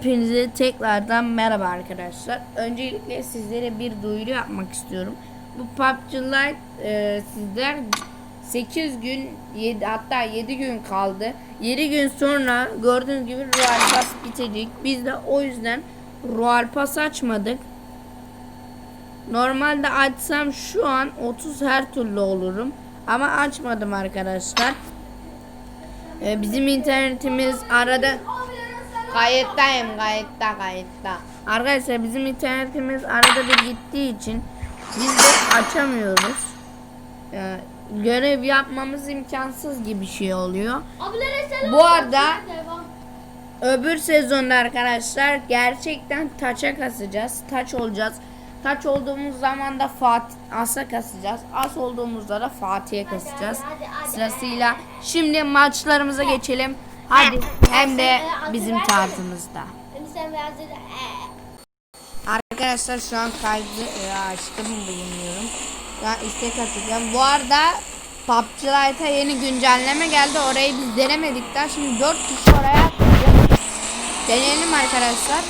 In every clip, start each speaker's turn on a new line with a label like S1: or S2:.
S1: Hepinize tekrardan merhaba arkadaşlar. Öncelikle sizlere bir duyuru yapmak istiyorum. Bu PUBG Lite e, sizler 8 gün 7 hatta 7 gün kaldı. 7 gün sonra gördüğünüz gibi Royal Pass bitecek. Biz de o yüzden Royal Pass açmadık. Normalde açsam şu an 30 her türlü olurum. Ama açmadım arkadaşlar. E, bizim internetimiz arada Kayıttayım kayıtta kayıtta. Arkadaşlar bizim internetimiz arada bir gittiği için biz de açamıyoruz. Ee, görev yapmamız imkansız gibi bir şey oluyor.
S2: Abilere selam.
S1: Bu arada öbür sezonda arkadaşlar gerçekten taça kasacağız. Taç olacağız. Taç olduğumuz zaman da Fatih As'a kasacağız. As olduğumuzda da Fatih'e kasacağız.
S2: hadi, hadi.
S1: Sırasıyla şimdi maçlarımıza geçelim. Hadi hem de bizim tarzımızda.
S2: Ee.
S1: Arkadaşlar şu an kaydı e, açtım bilmiyorum. Ya istek atacağım. Bu arada PUBG Lite'a yeni güncelleme geldi. Orayı biz denemedik daha. Şimdi 4 kişi oraya atacağız. Deneyelim arkadaşlar.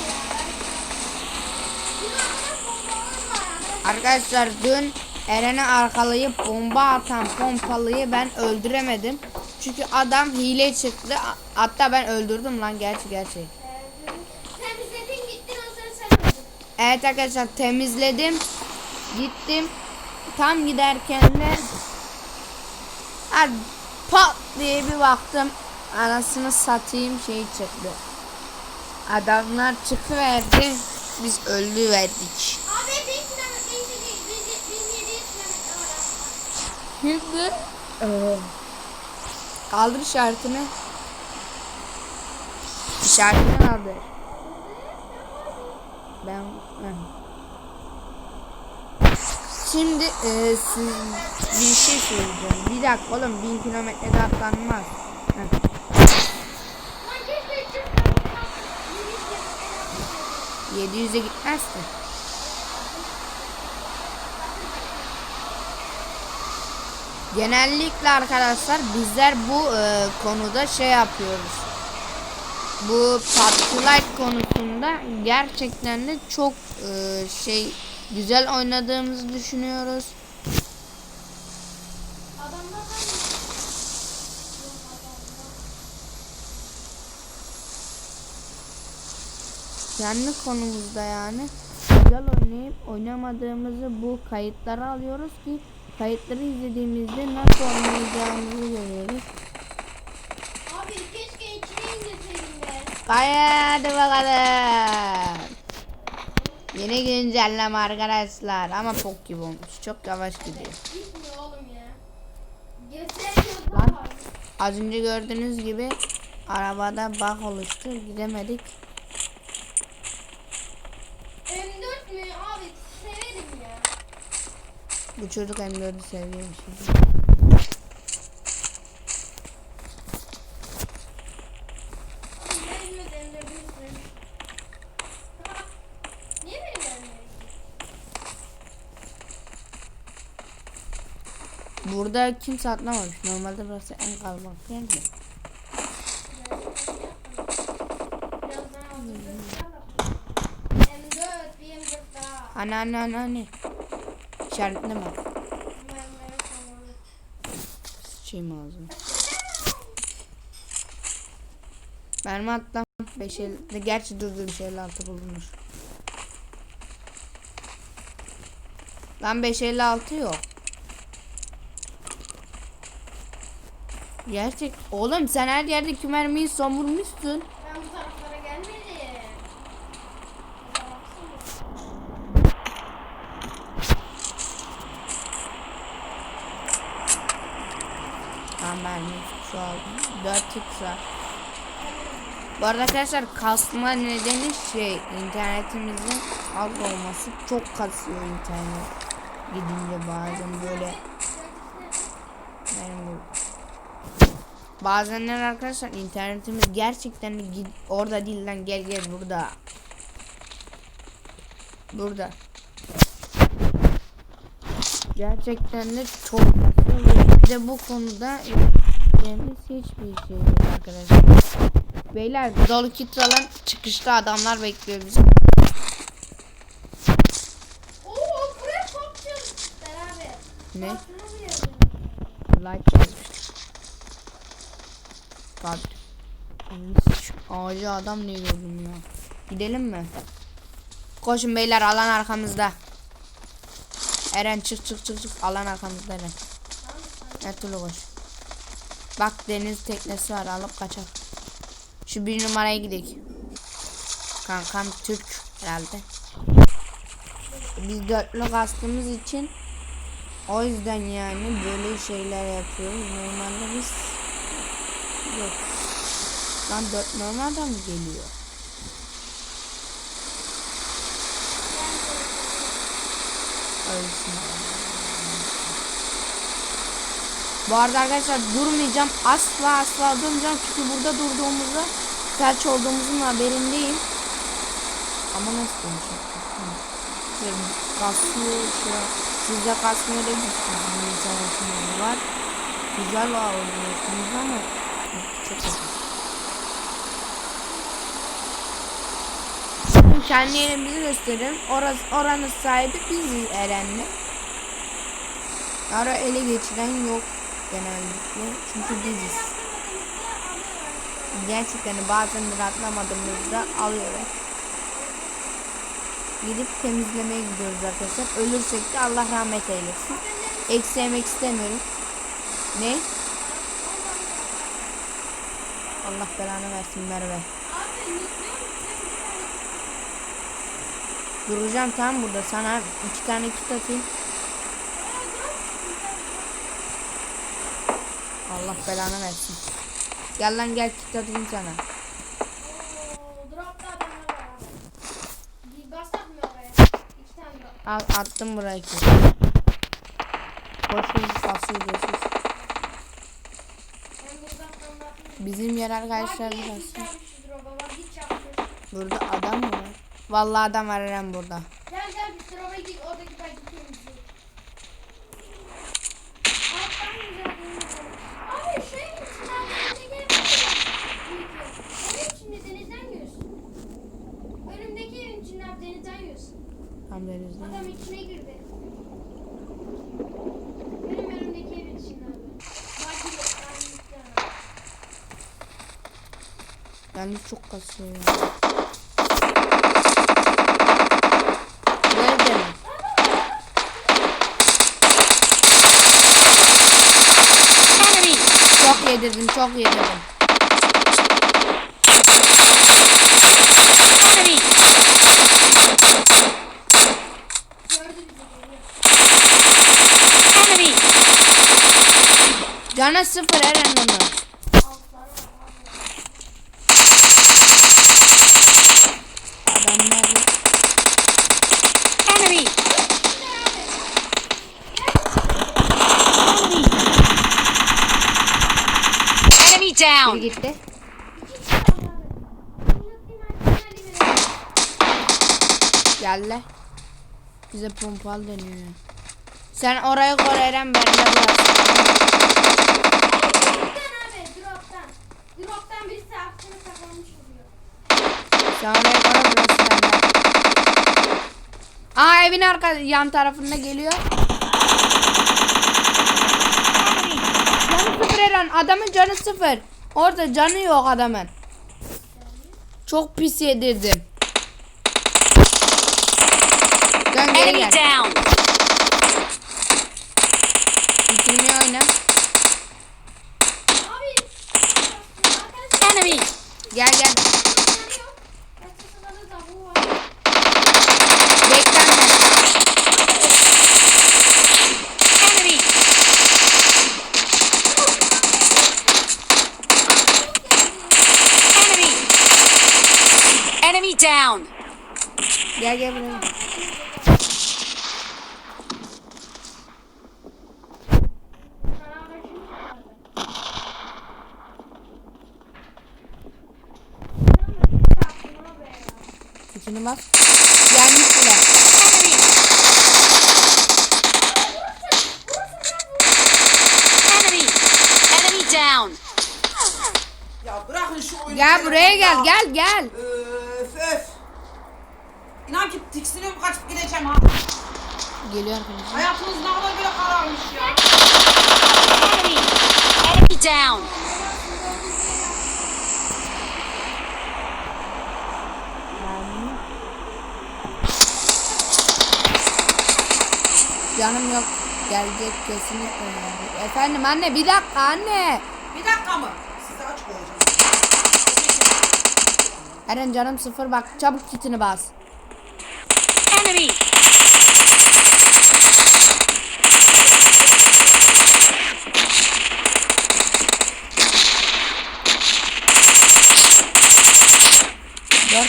S1: Arkadaşlar dün Eren'i arkalayıp bomba atan pompalıyı ben öldüremedim. Çünkü adam hile çıktı. Hatta ben öldürdüm lan gerçi gerçek.
S2: Temizledin gittin sen.
S1: Evet arkadaşlar temizledim. Gittim. Tam giderken de pat diye bir baktım. Anasını satayım şey çıktı. Adamlar çıkıverdi. Biz öldü verdik.
S2: Abi bin kilometre değil. Bin, bin yedi yüz kilometre var.
S1: Şimdi kaldır işaretini. İşaretini kaldır. Ben. Şimdi eee, siz bir şey söyleyeceğim. Bir dakika oğlum bin kilometrede atlanmaz. Heh.
S2: Lan keşke üç yüz
S1: 700'e gitmez. Genellikle arkadaşlar bizler bu e, konuda şey yapıyoruz. Bu PUBG konusunda gerçekten de çok e, şey güzel oynadığımızı düşünüyoruz. Kendi konumuzda yani güzel oynayıp oynamadığımızı bu kayıtlara alıyoruz ki kayıtları izlediğimizde nasıl oynayacağımızı görüyoruz.
S2: Abi keşke içine indirseydin be.
S1: Hadi bakalım. Yeni güncelleme arkadaşlar ama pok gibi olmuş. Çok yavaş gidiyor.
S2: Gitmiyor oğlum ya. Göstermiyor
S1: Lan. Az önce gördüğünüz gibi arabada bug oluştu. Gidemedik.
S2: M4 mü abi severim ya.
S1: Bu çocuk M4'ü seviyormuş.
S2: Abi benim de M4'ü istedim. Ha, Niye benim M4'ü?
S1: Burada kimse atlamamış. Normalde burası en kalabalık yer de.
S2: Birazdan alacağız. M4 bir M4 daha.
S1: Anne anne anne anne. İşaretleme.
S2: M4 tamam.
S1: Sıçayım ağzına. Benim hatta 5 el... Gerçi dur dur 5 56 bulunur. Lan 556 yok. Gerçek. Oğlum sen her yerde mermiyi somurmuşsun.
S2: Ben bu taraflara gelmedim.
S1: Tamam mermi şu aldım. 4 x var. Bu arada arkadaşlar kasma nedeni şey internetimizin az olması çok kasıyor internet. Gidince bazen böyle bu. Bazenler arkadaşlar internetimiz gerçekten gid- orada değil lan gel gel burada. Burada. Gerçekten de çok de bu konuda yapacağımız hiçbir şey yok arkadaşlar. Beyler dolu kitralan çıkışta adamlar bekliyor bizi.
S2: Oo buraya çıl. Beraber.
S1: Ne? Like yazmış. Şu Ağacı adam ne gördüm ya. Gidelim mi? Koşun beyler alan arkamızda. Eren çık çık çık çık alan arkamızda Eren. Her türlü koş. Bak deniz teknesi var alıp kaçak. Şu bir numaraya gidelim. Kankam Türk herhalde. Biz dörtlü kastığımız için o yüzden yani böyle şeyler yapıyoruz. Normalde biz yok. Lan dört normalden mi geliyor? Ölsün. Bu arada arkadaşlar durmayacağım. Asla asla durmayacağım. Çünkü burada durduğumuzda felç olduğumuzun haberindeyim. Ama nasıl? Şöyle kasıyor şu. Sizde kasmıyor da güzel. İnsan var. Güzel ağırlıyorsunuz ama çok kötü. Şimdi kendi yerimizi gösterelim. Orası, oranın sahibi biziz Eren'le. Ara ele geçiren yok genellikle. Çünkü biziz. Gerçekten bazen de atlamadığımızda alıyorlar. Gidip temizlemeye gidiyoruz arkadaşlar. Ölürsek de Allah rahmet eylesin. Eksemek istemiyorum. Ne? Allah belanı versin Merve.
S2: Abi yüklüyor
S1: Duracağım tam burada sana iki tane kit atayım. Allah belanı versin. Gel lan gel kit atayım sana. Al attım buraya kit. Boş boş
S2: buradan anlatayım.
S1: Bizim yer arkadaşlar
S2: Bak,
S1: burası.
S2: gitmişlermiş drop'a bak git çarpmış.
S1: Burada adam mı var? Vallahi adam var Eren burada.
S2: Gel gel bir drop'a git oradaki güzel deniz Abi şeyin içinden denize gelmiyor. Evin içinde denizden yiyorsun. Önümdeki evin içinden denizden yiyorsun.
S1: Tam denizde.
S2: Adam içine girdi. Benim önümdeki evin içinden. Bak bir ben.
S1: Yalnız çok kasıyor ya. Bu evde mi?
S3: Enemy!
S1: Çok yedirdim çok
S2: bizi geliyor.
S3: Enemy!
S1: Cana sıfır Eren onu.
S2: Altlar var.
S1: Adam nerede?
S3: Enemy! Enemy
S1: Biri
S3: down!
S1: gitti. Geldi. Bize pompal deniyor. Sen oraya koy Eren ben de. Sen oraya koy burası bende. Aa evin arka yan tarafında geliyor. Canı sıfır Eren. Adamın canı sıfır. Orada canı yok adamın. Çok pis yedirdim. Dön geri
S3: Enemy
S1: gel.
S3: down!
S1: Bitirmeyi oyna.
S3: Enemy!
S1: Gel gel.
S2: yok. Başkasında da bu var.
S1: Beklenme.
S3: Enemy! Enemy! Enemy down!
S1: Gel gel buraya. Kutunu bak. Gelmiş bile.
S3: Enemy! Enemy! Enemy down!
S4: Ya bırakın şu oyunu
S1: gel buraya gel gel gel.
S4: Tiksiniyorum kaçıp gideceğim ha.
S1: Geliyor arkadaşlar.
S4: Hayatınız ne kadar böyle kararmış ya.
S2: Enemy. Enemy down.
S1: Canım yok. Gelecek kesinlikle. Efendim anne bir dakika anne.
S4: Bir dakika mı? Size açık olacağım.
S1: Eren canım sıfır bak çabuk kitini bas.
S2: Enemy.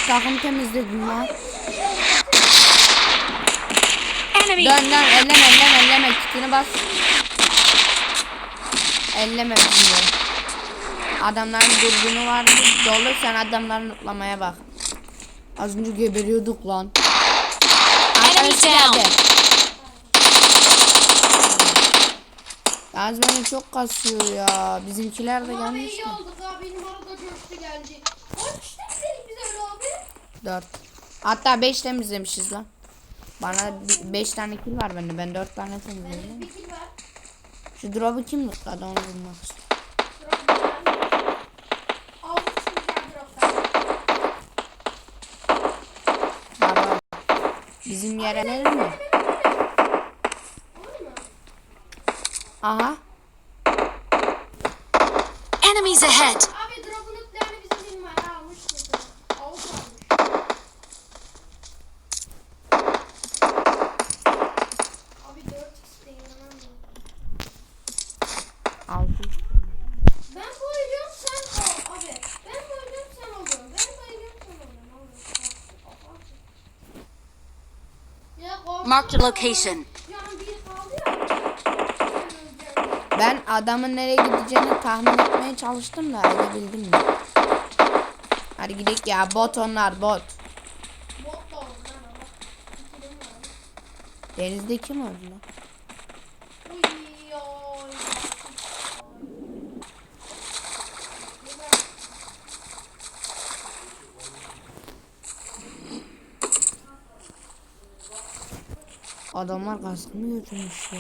S1: Takım temizledim lan.
S2: Enemy.
S1: Dön dön elleme elleme elleme kitini bas. Elleme bilmiyorum. Adamların dürbünü vardı dolu sen adamları nutlamaya bak. Az önce geberiyorduk lan. Arkadaşı
S2: down.
S1: geldi. Yalnız beni çok kasıyor ya. Bizimkiler de
S5: Abi
S1: gelmiş.
S5: iyi olduk abi. Benim arada coştu geldi. Kaç
S1: 4. Hatta 5 temizlemişiz lan. Bana 5 tane kill var bende. Ben 4 tane temizledim. Şu drop'u kim lootladı onu bulmak istiyorum. Bizim yere gelir mi? Aha.
S2: Enemies ahead. Marked location.
S5: Ben
S1: adamın nereye gideceğini tahmin etmeye çalıştım da edebildim mi? Hadi gidelim ya bot onlar bot. Denizde kim öldü lan? Adamlar kaskımı götürmüş ya.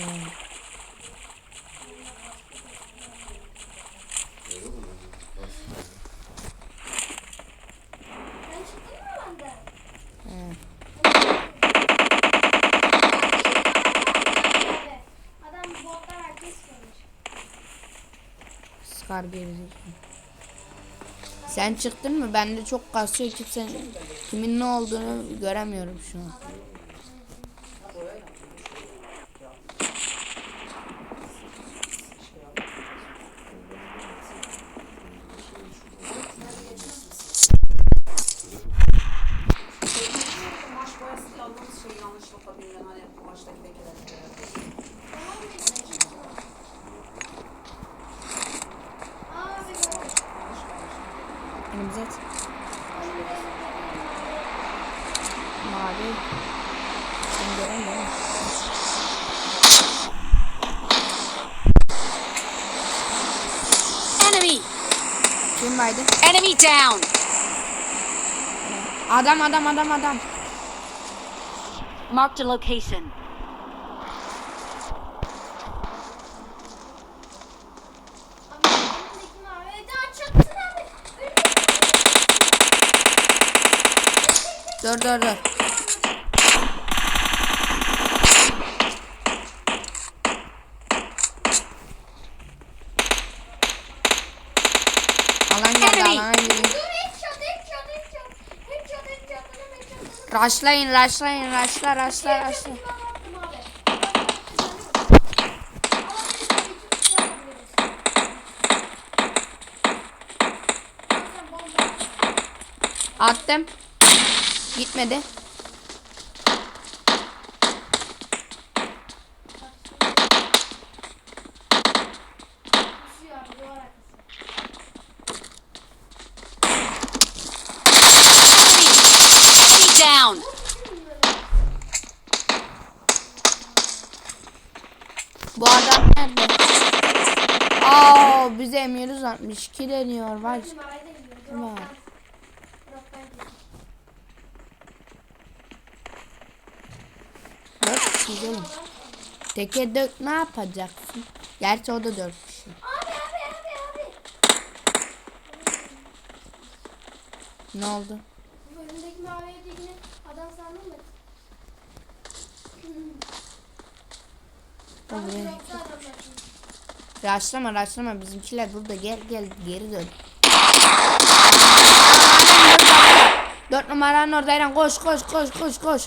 S1: Gerizekalı. Sen çıktın mı? Bende çok kasıyor kimse kimin ne olduğunu göremiyorum şu an. Mavi. Sen göremiyorum.
S2: Enemy.
S1: Kim vardı?
S2: Enemy down.
S1: Adam adam adam adam.
S2: Marked a location.
S1: Dur dur dur. Alan geldi alan geldi. Rushlayın rushlayın rushla rushla rushla. Attım. Gitmedi.
S2: Down.
S1: Bu adam nerede? Aa bize M160 62 deniyor var.
S2: Bizim arayı da gidiyor.
S1: Tamam.
S2: Drop'tan. Drop'tan gidiyor.
S1: Oğlum. Teke dök ne yapacaksın? Gerçi o da dört kişi.
S2: Abi abi abi abi.
S1: Ne oldu?
S2: Önündeki mavi evdekini adam sandın mı?
S1: Raşlama raşlama bizimkiler burada gel gel geri dön. Dört numaranın orada Eren koş koş koş koş koş.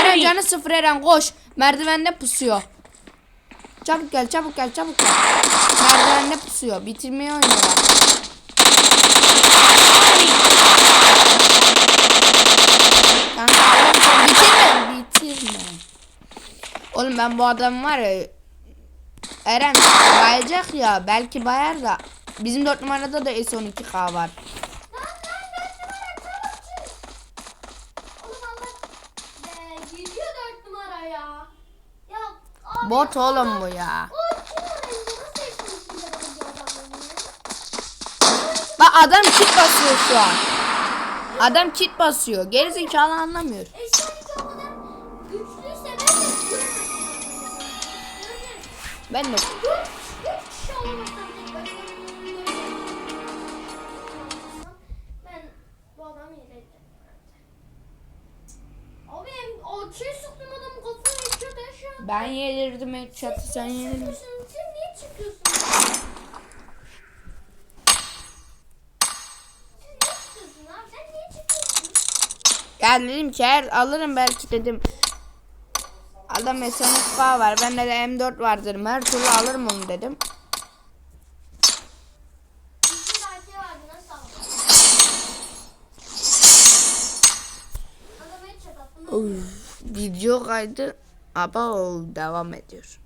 S1: Eren canı sıfır Eren koş. Merdivende pusuyor. Çabuk gel çabuk gel çabuk gel. Merdivende pusuyor. Bitirmeye oynuyorlar. Kanka bitirme bitirme. Oğlum ben bu adam var ya Eren bayacak ya belki bayar da bizim 4 numarada da S12K var.
S2: Lan lan dört numara çabuk çık. Oğlum Allah. Be, geliyor dört numara ya. Ya abi.
S1: Bot oğlum bu ya. Bak adam kit basıyor şu an. Adam kit basıyor. Gerizekalı anlamıyor.
S2: Ben de niye çıkıyorsun abi? Sen niye çıkıyorsun?
S1: Gel dedim ki eğer alırım belki dedim. Adam S12K var. Bende de M4 var dedim. Her türlü alırım onu dedim. Uf, video kaydı. Aba devam ediyor.